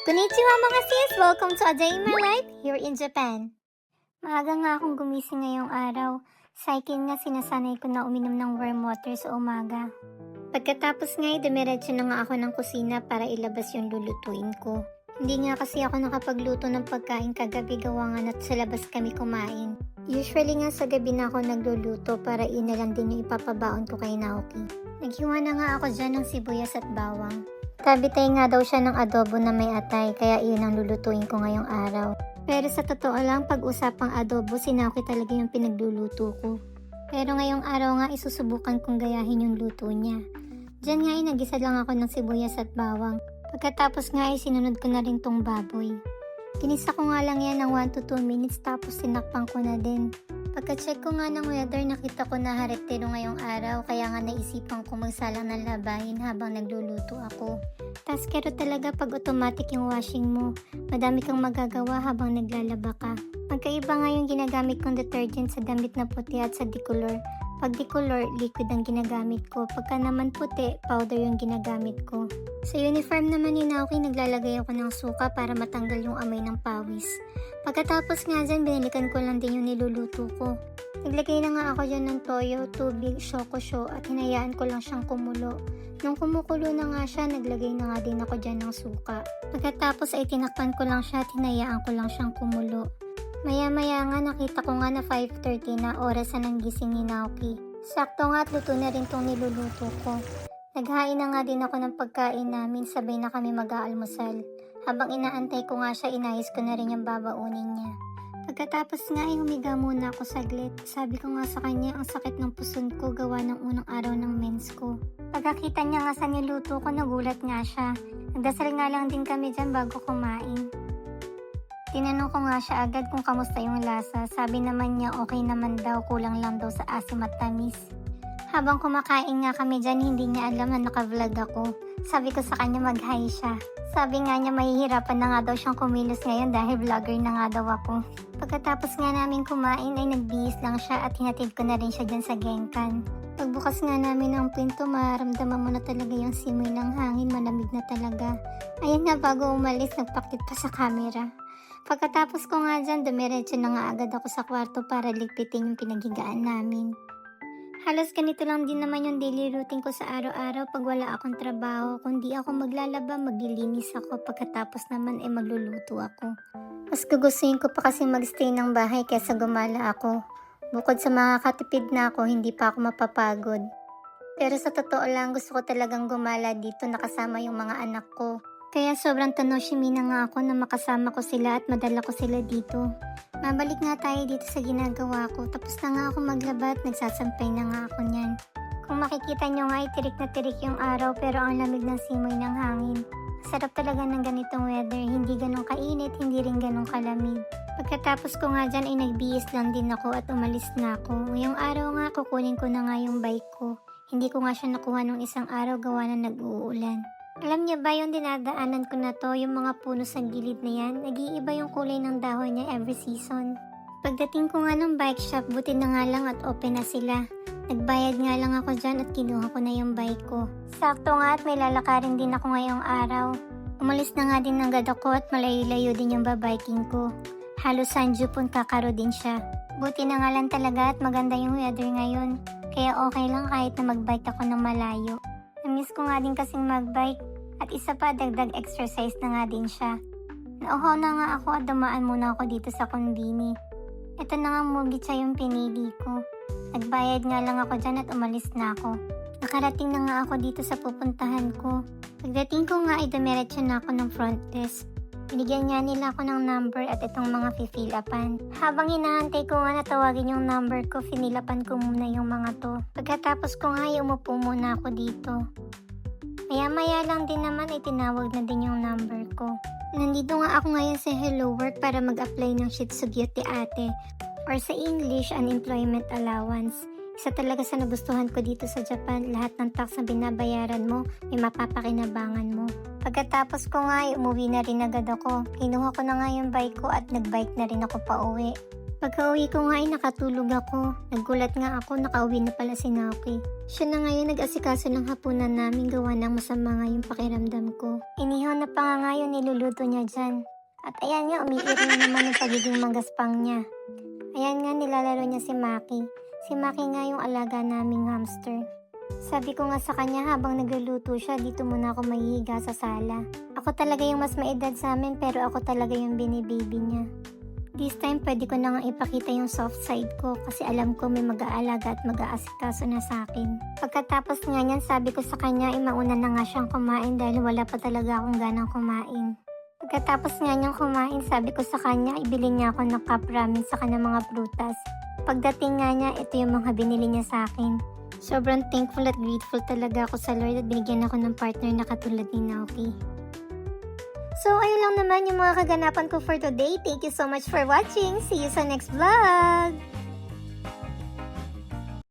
Konnichiwa mga sis! Welcome to A Day in My Life here in Japan. Maaga nga akong gumising ngayong araw. Akin nga sinasanay ko na uminom ng warm water sa umaga. Pagkatapos nga dumiretso na nga ako ng kusina para ilabas yung lulutuin ko. Hindi nga kasi ako nakapagluto ng pagkain kagabi gawa nga na sa labas kami kumain. Usually nga sa gabi na ako nagluluto para ina lang din yung ipapabaon ko kay Naoki. Naghiwa na nga ako dyan ng sibuyas at bawang. Tabitay nga daw siya ng adobo na may atay kaya iyon ang lulutuin ko ngayong araw. Pero sa totoo lang, pag usapang adobo, si Naoki talaga yung pinagluluto ko. Pero ngayong araw nga isusubukan kong gayahin yung luto niya. Diyan nga ay nagisa lang ako ng sibuyas at bawang. Pagkatapos nga ay sinunod ko na rin tong baboy. Kinisa ko nga lang yan ng 1 to 2 minutes tapos sinakpan ko na din. Pagka-check ko nga ng weather, nakita ko na haretero ngayong araw kaya nga naisipan ko magsalang ng labahin habang nagluluto ako. Taskero talaga pag automatic yung washing mo. Madami kang magagawa habang naglalaba ka. Magkaiba nga yung ginagamit kong detergent sa damit na puti at sa decolor. Pag decolor, liquid ang ginagamit ko. Pagka naman puti, powder yung ginagamit ko. Sa uniform naman ni Naoki, naglalagay ako ng suka para matanggal yung amoy ng pawis. Pagkatapos nga dyan, binalikan ko lang din yung niluluto ko. Naglagay na nga ako dyan ng toyo, tubig, shokosho at hinayaan ko lang siyang kumulo. Nung kumukulo na nga siya, naglagay na nga din ako dyan ng suka. Pagkatapos ay tinakpan ko lang siya at hinayaan ko lang siyang kumulo. Maya-maya nga nakita ko nga na 5.30 na oras na ng gising ni Naoki. Sakto nga at luto na rin tong niluluto ko. Naghain na nga din ako ng pagkain namin, sabay na kami mag-aalmusal. Habang inaantay ko nga siya, inayos ko na rin yung babaunin niya. Pagkatapos nga ay humiga muna ako saglit. Sabi ko nga sa kanya ang sakit ng puson ko gawa ng unang araw ng mens ko. Pagkakita niya nga sa niluto ko, nagulat nga siya. Nagdasal nga lang din kami dyan bago kumain. Tinanong ko nga siya agad kung kamusta yung lasa. Sabi naman niya okay naman daw, kulang lang daw sa asim at tamis. Habang kumakain nga kami dyan, hindi niya alam na naka-vlog ako. Sabi ko sa kanya mag-hi siya. Sabi nga niya mahihirapan na nga daw siyang kumilos ngayon dahil vlogger na nga daw ako. Pagkatapos nga namin kumain ay nagbihis lang siya at hinatid ko na rin siya dyan sa genkan. Pagbukas nga namin ng pinto, maramdaman mo na talaga yung simoy ng hangin, malamig na talaga. Ayun nga bago umalis, nagpakit pa sa camera. Pagkatapos ko nga dyan, dumiretso na nga agad ako sa kwarto para ligpitin yung pinaghigaan namin. Halos ganito lang din naman yung daily routine ko sa araw-araw pag wala akong trabaho. Kung di ako maglalaba, maglilinis ako. Pagkatapos naman ay magluluto ako. Mas gugustuhin ko pa kasi magstay ng bahay kaysa gumala ako. Bukod sa makakatipid na ako, hindi pa ako mapapagod. Pero sa totoo lang, gusto ko talagang gumala dito nakasama yung mga anak ko. Kaya sobrang tanoshimi na nga ako na makasama ko sila at madala ko sila dito. Mabalik nga tayo dito sa ginagawa ko. Tapos na nga ako maglaba nagsasampay na nga ako niyan. Kung makikita nyo nga ay tirik na tirik yung araw pero ang lamig ng simoy ng hangin. Sarap talaga ng ganitong weather. Hindi ganong kainit, hindi rin ganong kalamig. Pagkatapos ko nga dyan ay nagbihis lang din ako at umalis na ako. Ngayong araw nga kukunin ko na nga yung bike ko. Hindi ko nga siya nakuha nung isang araw gawa na nag-uulan. Alam niya ba yung dinadaanan ko na to, yung mga puno sa gilid na yan? Nag-iiba yung kulay ng dahon niya every season. Pagdating ko nga ng bike shop, buti na nga lang at open na sila. Nagbayad nga lang ako dyan at kinuha ko na yung bike ko. Sakto nga at may lalakarin din ako ngayong araw. Umalis na nga din agad ako at malayo-layo din yung babiking ko. Halos sanjupon kakaro din siya. Buti na nga lang talaga at maganda yung weather ngayon. Kaya okay lang kahit na magbike ako ng malayo. Namiss ko nga din kasing magbike at isa pa dagdag exercise na nga din siya. Nauhaw na nga ako at dumaan muna ako dito sa konbini. Ito na nga mugicha yung pinili ko. Nagbayad nga lang ako dyan at umalis na ako. Nakarating na nga ako dito sa pupuntahan ko. Pagdating ko nga ay dumiretso na ako ng front desk. Binigyan nga nila ako ng number at itong mga fill upan. Habang hinahantay ko nga natawagin yung number ko, finilapan ko muna yung mga to. Pagkatapos ko nga ay umupo muna ako dito. Maya-maya lang din naman ay tinawag na din yung number ko. Nandito nga ako ngayon sa Hello Work para mag-apply ng Shitsugyuti ate or sa English Unemployment Allowance. Isa talaga sa nagustuhan ko dito sa Japan, lahat ng tax na binabayaran mo, may mapapakinabangan mo. Pagkatapos ko nga ay umuwi na rin agad ako. Kinuha ko na nga yung bike ko at nagbike na rin ako pa uwi. Pagka-uwi ko nga ay nakatulog ako. Nagulat nga ako, nakauwi na pala si Naoki. Siya na ngayon nag-asikaso ng hapunan namin gawa ng masama nga yung pakiramdam ko. Inihaw na pa nga nga yung niluluto niya dyan. At ayan nga, umiiri na naman yung pagiging magaspang niya. Ayan nga, nilalaro niya si Maki. Si Maki nga yung alaga naming hamster. Sabi ko nga sa kanya habang nagluluto siya, dito muna ako mahihiga sa sala. Ako talaga yung mas maedad sa amin pero ako talaga yung binibaby niya. This time, pwede ko na nga ipakita yung soft side ko kasi alam ko may mag-aalaga at mag-aasikaso na sa akin. Pagkatapos nga niyan, sabi ko sa kanya, ay mauna na nga siyang kumain dahil wala pa talaga akong ganang kumain. Pagkatapos nga niyang kumain, sabi ko sa kanya, ibili niya ako ng cup ramen sa kanya mga prutas. Pagdating nga niya, ito yung mga binili niya sa akin. Sobrang thankful at grateful talaga ako sa Lord at binigyan ako ng partner na katulad ni Naoki. So, ayun lang naman yung mga kaganapan ko for today. Thank you so much for watching. See you sa next vlog!